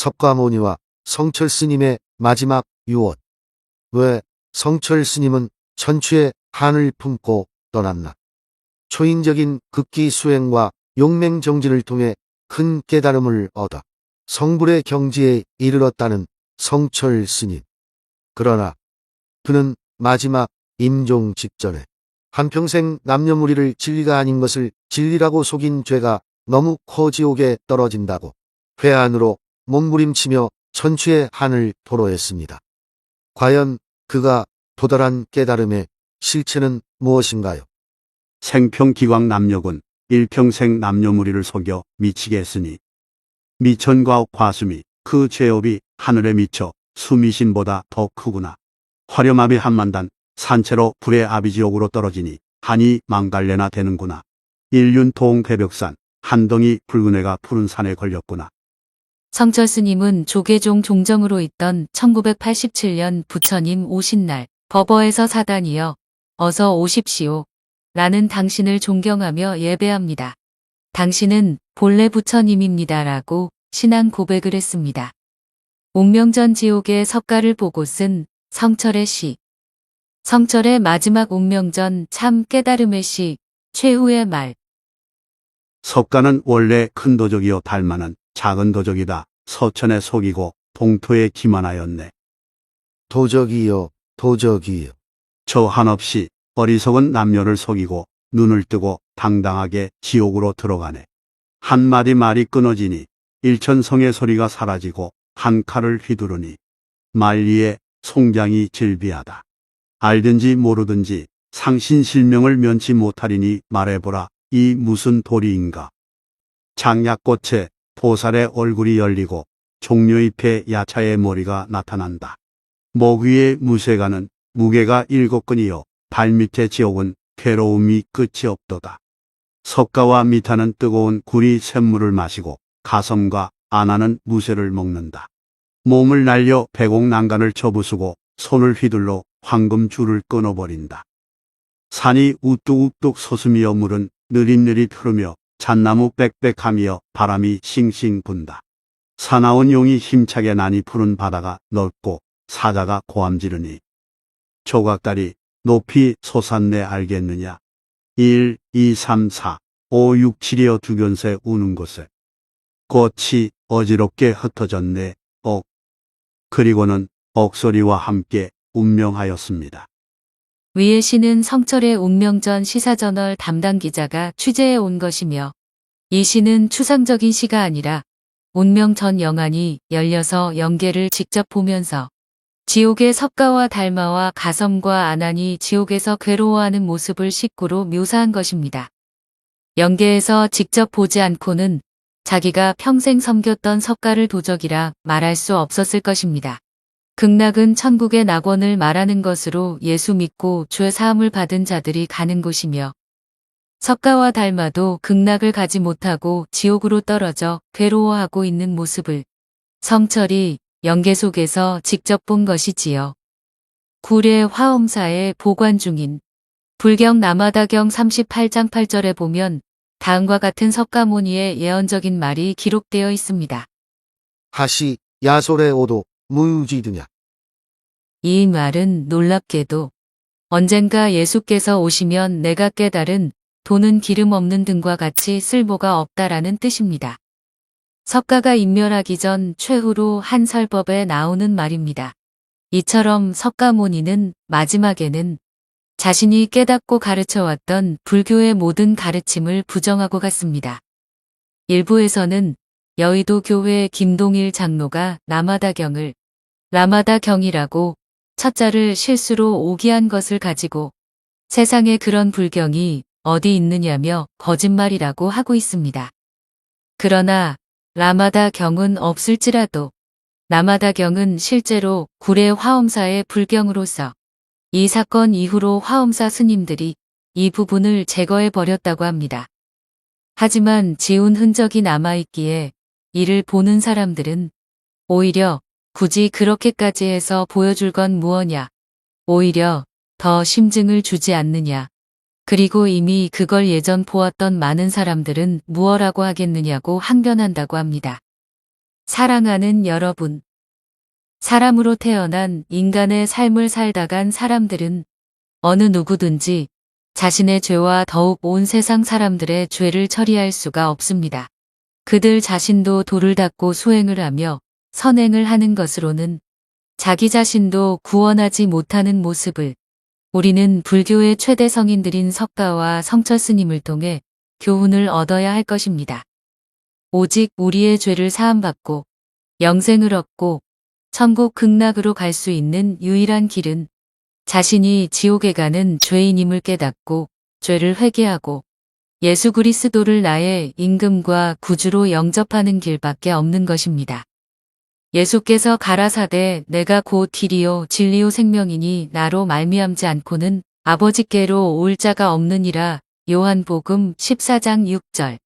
석가모니와 성철 스님의 마지막 유언. 왜 성철 스님은 천추의 한을 품고 떠났나? 초인적인 극기 수행과 용맹 정진을 통해 큰 깨달음을 얻어 성불의 경지에 이르렀다는 성철 스님. 그러나 그는 마지막 임종 직전에 한평생 남녀무리를 진리가 아닌 것을 진리라고 속인 죄가 너무 커 지옥에 떨어진다고 회한으로 몸부림치며 천추의 한을 토로했습니다. 과연 그가 도달한 깨달음의 실체는 무엇인가요? 생평기광 남녀군 일평생 남녀무리를 속여 미치게 했으니 미천과 과수미 그 죄업이 하늘에 미쳐 수미신보다 더 크구나. 화려마비 한만단 산채로 불의 아비지옥으로 떨어지니 한이 망갈래나 되는구나. 일륜통 괴벽산 한덩이 붉은 애가 푸른 산에 걸렸구나. 성철 스님은 조계종 종정으로 있던 1987년 부처님 오신 날 법어에서 사단이여 어서 오십시오 라는 당신을 존경하며 예배합니다. 당신은 본래 부처님입니다 라고 신앙 고백을 했습니다. 운명전 지옥의 석가를 보고 쓴 성철의 시. 성철의 마지막 운명전 참 깨달음의 시, 최후의 말. 석가는 원래 큰 도적이요 달만은 작은 도적이다. 서천에 속이고 동토에 기만하였네. 도적이요, 도적이요. 저 한없이 어리석은 남녀를 속이고 눈을 뜨고 당당하게 지옥으로 들어가네. 한 마디 말이 끊어지니 일천성의 소리가 사라지고 한 칼을 휘두르니 말리에 송장이 질비하다. 알든지 모르든지 상신실명을 면치 못하리니 말해보라 이 무슨 도리인가. 장약꽃에 보살의 얼굴이 열리고 종려잎에 야차의 머리가 나타난다. 목 위에 무쇠가는 무게가 일곱 근이요 발밑에 지옥은 괴로움이 끝이 없도다. 석가와 미타는 뜨거운 구리 샘물을 마시고 가섬과 아나는 무쇠를 먹는다. 몸을 날려 배곡 난간을 쳐부수고 손을 휘둘러 황금 줄을 끊어버린다. 산이 우뚝우뚝 솟으며 물은 느릿느릿 흐르며 잣나무 빽빽하며 바람이 싱싱 분다. 사나운 용이 힘차게 난이 푸른 바다가 넓고 사자가 고함지르니 조각다리 높이 솟았네 알겠느냐. 1, 2, 3, 4, 5, 6, 7이여 두견새 우는 곳에 꽃이 어지럽게 흩어졌네. 억. 그리고는 억소리와 함께 운명하였습니다. 위의 시는 성철의 운명전 시사저널 담당 기자가 취재해 온 것이며 이 시는 추상적인 시가 아니라 운명 전 영안이 열려서 연계를 직접 보면서 지옥의 석가와 달마와 가섬과 아난이 지옥에서 괴로워하는 모습을 식구로 묘사한 것입니다. 연계에서 직접 보지 않고는 자기가 평생 섬겼던 석가를 도적이라 말할 수 없었을 것입니다. 극락은 천국의 낙원을 말하는 것으로 예수 믿고 죄 사함을 받은 자들이 가는 곳이며 석가와 달마도 극락을 가지 못하고 지옥으로 떨어져 괴로워하고 있는 모습을 성철이 연계 속에서 직접 본 것이지요. 구례 화엄사에 보관 중인 불경 남아다경 38장 8절에 보면 다음과 같은 석가모니의 예언적인 말이 기록되어 있습니다. 하시 야솔의 오도 무유지드냐. 이 말은 놀랍게도 언젠가 예수께서 오시면 내가 깨달은 돈은 기름 없는 등과 같이 쓸모가 없다라는 뜻입니다. 석가가 인멸하기 전 최후로 한 설법에 나오는 말입니다. 이처럼 석가모니는 마지막에는 자신이 깨닫고 가르쳐왔던 불교의 모든 가르침을 부정하고 갔습니다. 일부에서는 여의도 교회 김동일 장로가 라마다경을 라마다 경이라고 첫자를 실수로 오기한 것을 가지고 세상에 그런 불경이 어디 있느냐며 거짓말이라고 하고 있습니다. 그러나 라마다 경은 없을지라도 라마다 경은 실제로 구례 화엄사의 불경으로서 이 사건 이후로 화엄사 스님들이 이 부분을 제거해 버렸다고 합니다. 하지만 지운 흔적이 남아있기에 이를 보는 사람들은 오히려 굳이 그렇게까지 해서 보여줄 건 무엇냐. 오히려 더 심증을 주지 않느냐. 그리고 이미 그걸 예전 보았던 많은 사람들은 무엇라고 하겠느냐고 항변한다고 합니다. 사랑하는 여러분. 사람으로 태어난 인간의 삶을 살다간 사람들은 어느 누구든지 자신의 죄와 더욱 온 세상 사람들의 죄를 처리할 수가 없습니다. 그들 자신도 돌을 닦고 수행을 하며 선행을 하는 것으로는 자기 자신도 구원하지 못하는 모습을 우리는 불교의 최대 성인들인 석가와 성철 스님을 통해 교훈을 얻어야 할 것입니다. 오직 우리의 죄를 사함받고 영생을 얻고 천국 극락으로 갈 수 있는 유일한 길은 자신이 지옥에 가는 죄인임을 깨닫고 죄를 회개하고 예수 그리스도를 나의 임금과 구주로 영접하는 길밖에 없는 것입니다. 예수께서 가라사대 내가 곧 길이요 진리요 생명이니 나로 말미암지 않고는 아버지께로 올 자가 없느니라. 요한복음 14장 6절